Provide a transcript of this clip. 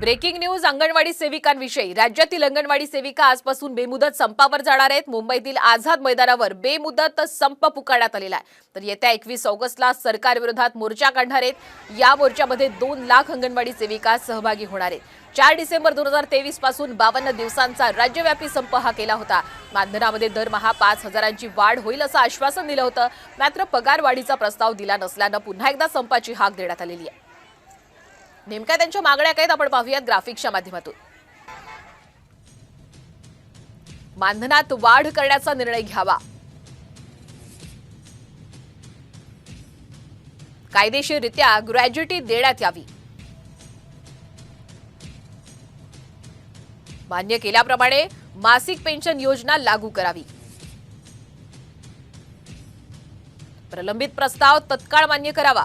Breaking news anganwadi सेविकांविषयी. राज्यातील अंगणवाडी सेविका आजपासून बेमुदत संपावर जाणार आहेत. मुंबईतील आझाद मैदानावर बेमुदत संप पुकारण्यात आलेला आहे. तर येत्या एकवीस ऑगस्टला सरकारविरोधात मोर्चा काढणार आहेत. या मोर्चामध्ये दोन लाख अंगणवाडी सेविका सहभागी होणार आहेत. चार डिसेंबर दोन हजार तेवीसपासून बावन्न दिवसांचा राज्यव्यापी संप हा केला होता. मानधनामध्ये दरमहा पाच हजारांची वाढ होईल असं आश्वासन दिलं होतं. मात्र पगार वाढीचा प्रस्ताव दिला नसल्यानं पुन्हा एकदा संपाची हाक देण्यात आलेली आहे. नेमक्या त्यांच्या मागण्या काय आपण पाहूयात ग्राफिक्सच्या माध्यमातून. मानधनात वाढ करण्याचा निर्णय घ्यावा. कायदेशीररित्या ग्रॅज्युटी देण्यात यावी. मान्य केल्याप्रमाणे मासिक पेन्शन योजना लागू करावी. प्रलंबित प्रस्ताव तत्काळ मान्य करावा.